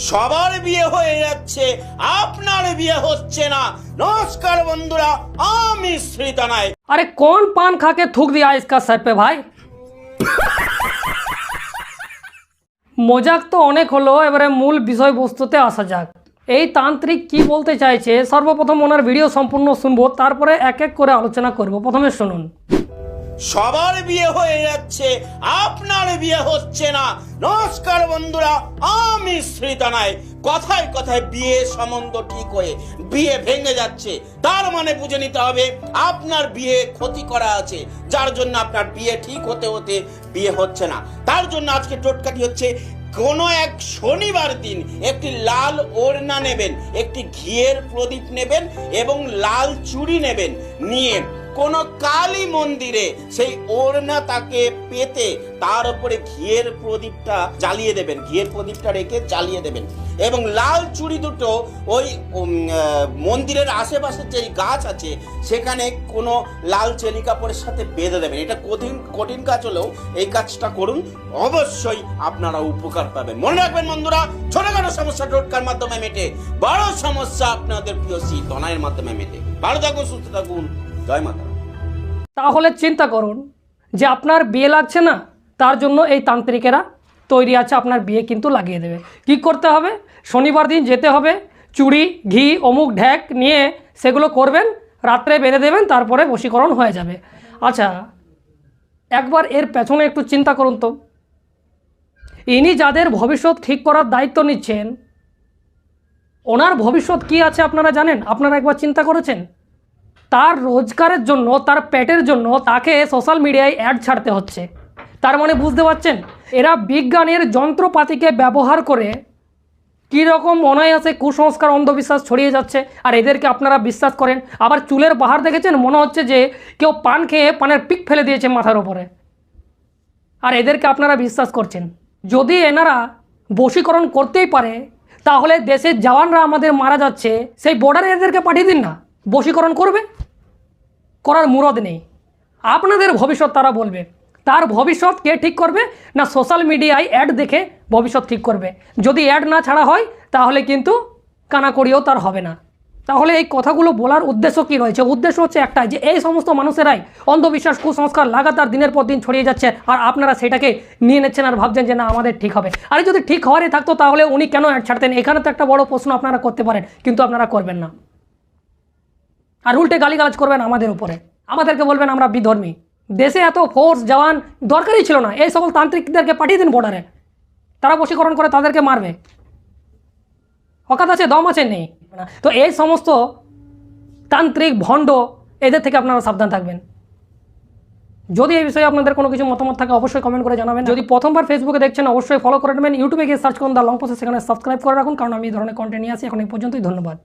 সবার বিয়ে হয়ে যাচ্ছে আপনার বিয়ে হচ্ছে না নমস্কার বন্ধুরা আমি শ্রীতানায় अरे कौन पान खा के थूक दिया इसका सर पे भाई মজাক তো অনেক হলো এবারে মূল বিষয়বস্তুতে আসা যাক এই তান্ত্রিক কি বলতে চাইছে সর্বপ্রথম ওনার ভিডিও সম্পূর্ণ শুনবো তারপরে এক এক করে আলোচনা করব প্রথমে শুনুন সবার বিয়ে হয়ে যাচ্ছে, আপনার বিয়ে হচ্ছে না। নমস্কার বন্ধুরা, আমি শ্রীতানায় কথায় কথায় বিয়ে সম্বন্ধ ঠিক হয়ে বিয়ে ভেঙে যাচ্ছে। তার মানে বুঝে নিতে হবে, আপনার বিয়ে ক্ষতি করা আছে। যার জন্য আপনার বিয়ে ঠিক হতে হতে বিয়ে হচ্ছে না। তার জন্য আজকে টোটকাটি হচ্ছে, কোনো এক শনিবার দিন একটি লাল ওড়না নেবেন, একটি ঘিয়ের প্রদীপ নেবেন এবং লাল চুড়ি নেবেন নিয়ে কোন কালী মন্দিরে সেই ওড়না তাকে পেতে তার উপরে ঘিয়ের প্রদীপটা জ্বালিয়ে দেবেন, ঘিয়ের প্রদীপটা রেখে জ্বালিয়ে দেবেন। এবং লাল চুড়ি দুটো ওই মন্দিরের আশেপাশে যে গাছ আছে, সেখানে কোনো লাল চেলি কাপড়ের সাথে বেঁধে দেবেন। এটা কঠিন কঠিন কাজ হলেও এই কাজটা করুন। অবশ্যই আপনারা উপকার পাবেন। মনে রাখবেন বন্ধুরা, ছোটখাটো সমস্যা টোটকার মাধ্যমে মেটে, বড় সমস্যা আপনাদের প্রিয় শীত তনায়ের মাধ্যমে মেটে। ভালো থাকুন, সুস্থ থাকুন। জয় মাতা। তাহলে চিন্তা করুন যে আপনার বিয়ে লাগছে না, তার জন্য এই তান্ত্রিকেরা তৈরি আছে, আপনার বিয়ে কিন্তু লাগিয়ে দেবে। কি করতে হবে? শনিবার দিন যেতে হবে, চুড়ি, ঘি, অমুক ঢ্যাক নিয়ে সেগুলো করবেন, রাত্রে বেঁধে দেবেন, তারপরে বশীকরণ হয়ে যাবে। আচ্ছা একবার এর পেছনে একটু চিন্তা করুন তো। ইনি যাদের ভবিষ্যৎ ঠিক করার দায়িত্ব নিচ্ছেন, ওনার ভবিষ্যৎ কি আছে আপনারা জানেন? আপনারা একবার চিন্তা করেছেন? তার রোজগারের জন্য, তার পেটের জন্য তাকে সোশ্যাল মিডিয়ায় অ্যাড ছাড়তে হচ্ছে। তার মানে বুঝতে পারছেন? এরা বিজ্ঞানের যন্ত্রপাতিকে ব্যবহার করে কী রকম অনায়াসে কুসংস্কার, অন্ধবিশ্বাস ছড়িয়ে যাচ্ছে। আর এদেরকে আপনারা বিশ্বাস করেন? আবার চুলের বাহার দেখেছেন? মনে হচ্ছে যে কেউ পান খেয়ে পানের পিক ফেলে দিয়েছে মাথার ওপরে আর এদেরকে আপনারা বিশ্বাস করছেন? যদি এনারা বশীকরণ করতেই পারে, তাহলে দেশের জওয়ানরা আমাদের মারা যাচ্ছে। সেই বর্ডারে এদেরকে পাঠিয়ে দিন না। বশীকরণ করবে। করার মুরদ নেই। আপনাদের ভবিষ্যৎ তারা বলবে। তার ভবিষ্যৎ কে ঠিক করবে? না সোশ্যাল মিডিয়ায় অ্যাড দেখে ভবিষ্যৎ ঠিক করবে। যদি অ্যাড না ছাড়া হয়, তাহলে কিন্তু কানাকড়িও তার হবে না। তাহলে এই কথাগুলো বলার উদ্দেশ্য কি রয়েছে? উদ্দেশ্য হচ্ছে একটাই যে এই সমস্ত মানুষেরাই অন্ধবিশ্বাস, কুসংস্কার লাগাতার দিনের পর দিন ছড়িয়ে যাচ্ছে আর আপনারা সেটাকে নিয়ে নিচ্ছেন আর ভাবছেন যে না, আমাদের ঠিক হবে। আর যদি ঠিক হওয়ারই থাকতো তাহলে উনি কেন অ্যাড ছাড়তেন? এখানে তো একটা বড় প্রশ্ন আপনারা করতে পারেন, কিন্তু আপনারা করবেন না। আর উল্টে গালিগালাজ করবেন আমাদের উপরে। আমাদেরকে বলবেন আমরা বিধর্মী। দেশে এত ফোর্স জওয়ান দরকারই ছিল না। এই সকল তান্ত্রিকদেরকে পাঠিয়ে দিন বর্ডারে তারা বশীকরণ করে তাদেরকে মারবে। অকাত আছে, দম আছে, নেই। তো এই সমস্ত তান্ত্রিক, ভণ্ড, এদের থেকে আপনারা সাবধান থাকবেন। যদি এই বিষয়ে আপনাদের কোনো কিছু মতামত থাকে, অবশ্যই কমেন্ট করে জানাবেন। যদি প্রথমবার ফেসবুকে দেখছেন, অবশ্যই ফলো করে নেবেন। ইউটিউবে গিয়ে সার্চ করুন দ্য লং প্রসেস সেখানে সাবস্ক্রাইব করে রাখুন। কারণ আমি এই ধরনের কন্টেন্ট নিয়ে আসি। এখন এই পর্যন্তই, ধন্যবাদ।